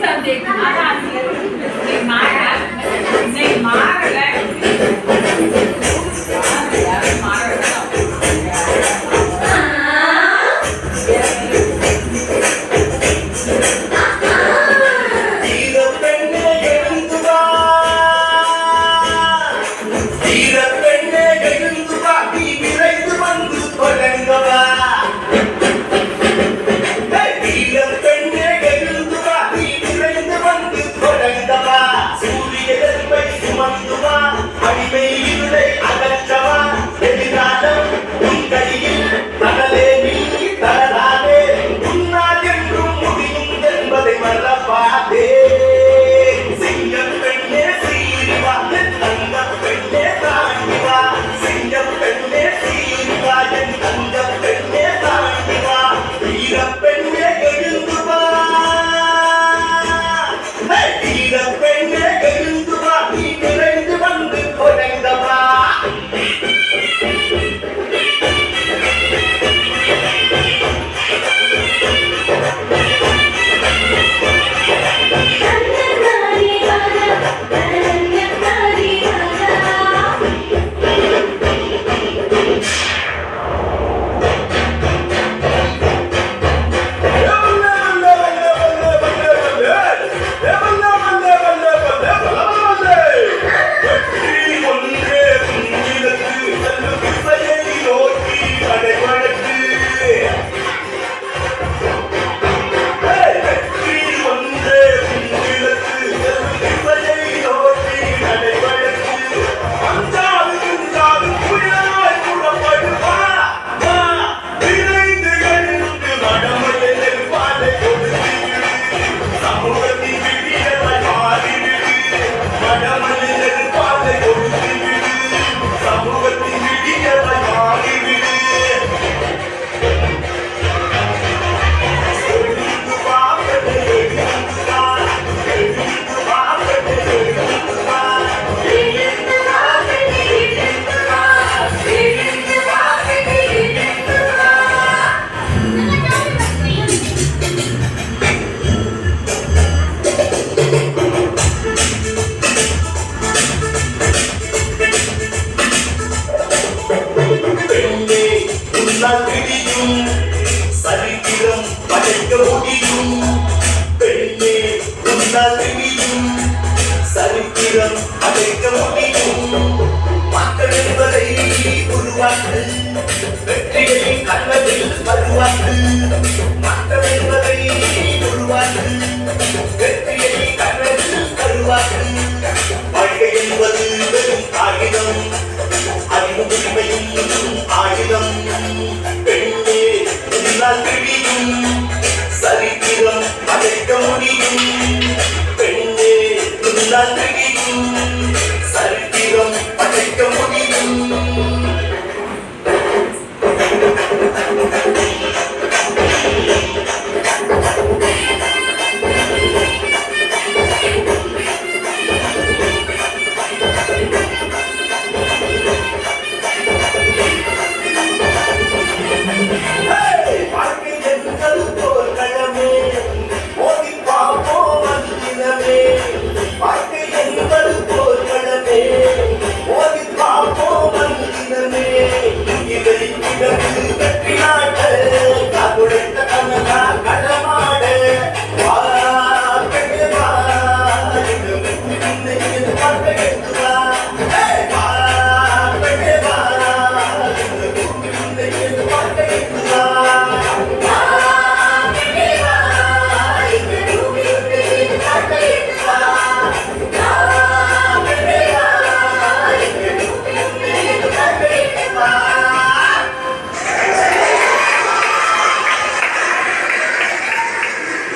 saber que é a Neymar, Neymar, né? né? திடியும் சரித்திரம் படைக்க முடியும் பெண்ணே உன்னால் திடியும் சரித்திரம் படைக்க முடியும் மக்கள் என்பதை உருவாக்கு வெற்றிகளின் கண்ணதில் வருவார்கள்.